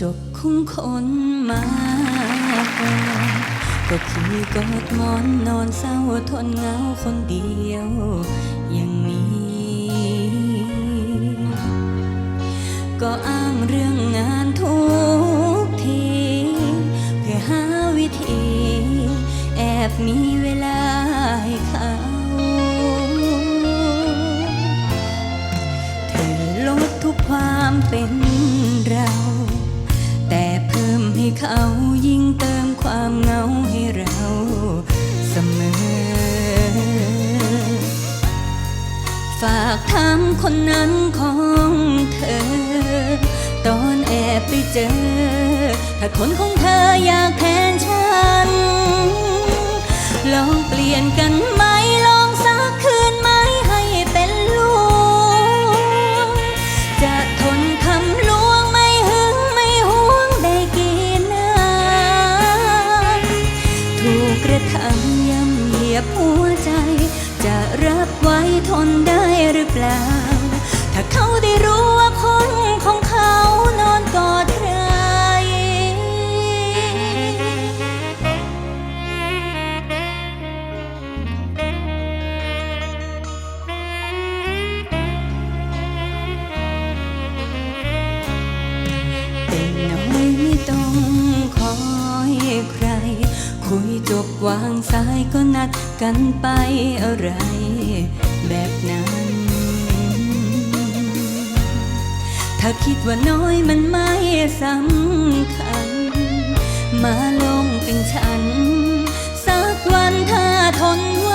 ของคนมากกว่าก็คือกอดหมอนนอนเศร้าทนเหงาคนเดียว อย่างนี้ ก็อ้างเรื่องงานทุกที เพื่อหาวิธี แอบมีเวลาให้เขาเธอลดทุกความเป็น เขายิ่งเติมความเหงาให้เราเสมอ ฝากถามคนนั้นของเธอ ตอนแอบไปเจอ ถ้าคนของเธออยากแทนฉัน ลองเปลี่ยนกันมล รือเปล่า ถ้าเขาได้รู้ว่าคนของเขานอนกอดใคร เป็นน้อยไม่ต้องคอยใคร คุยจบวางสายก็นัดกันไปอะไร แบบนั้น ถ้าคิดว่าน้อยมันไม่สำคัญ มาลงเป็นฉัน สักวันถ้าทนไหว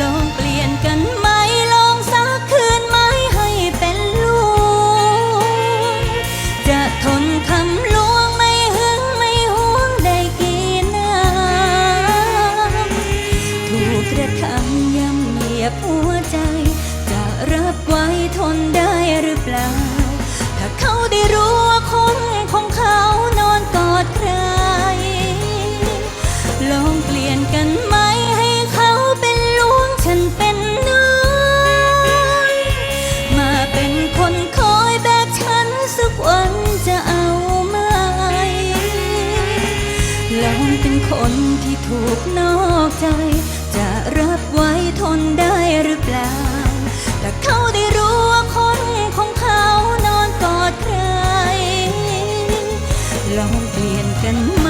ลองเปลี่ยนกันไหมลองสักคืนไหมให้เป็นลูก จะทนคำลวงไม่หึงไม่หวงได้กี่น้ำถูกกระทำย่ำเหยียบหัวใจ รับไว้ทนได้หรือเปล่า ถ้าเขาได้รู้ว่าคนของเขานอนกอดใคร ลองเปลี่ยนกันไหมให้เขาเป็นลวงฉันเป็นน้อยมาเป็นคนคอยแบบฉันสักวันจะเอาไหมลองเป็นคนที่ถูกนอกใจ จะรับไว้ทนได้หรือเปล่า แต่เขาได้รู้ว่าคนของเขานอนกอดใคร ลองเปลี่ยนกันไหม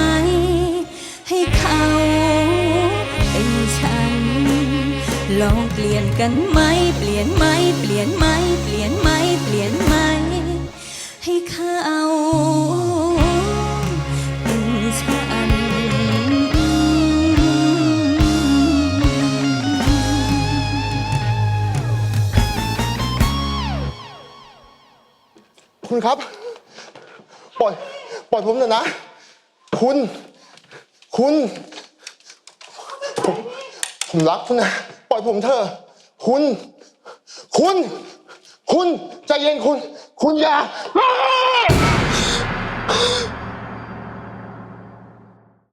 ให้เขาเป็นฉัน ลองเปลี่ยนกันไหม เปลี่ยนไหม เปลี่ยนไหม เปลี่ยนไหม เปลี่ยนไหม ให้เขา คุณครับ ปล่อย ปล่อยผมเถอะนะ คุณ คุณ ผมผมรักคุณนะ ปล่อยผมเถอะ คุณ คุณ คุณใจเย็นคุณ คุณอย่าอ้า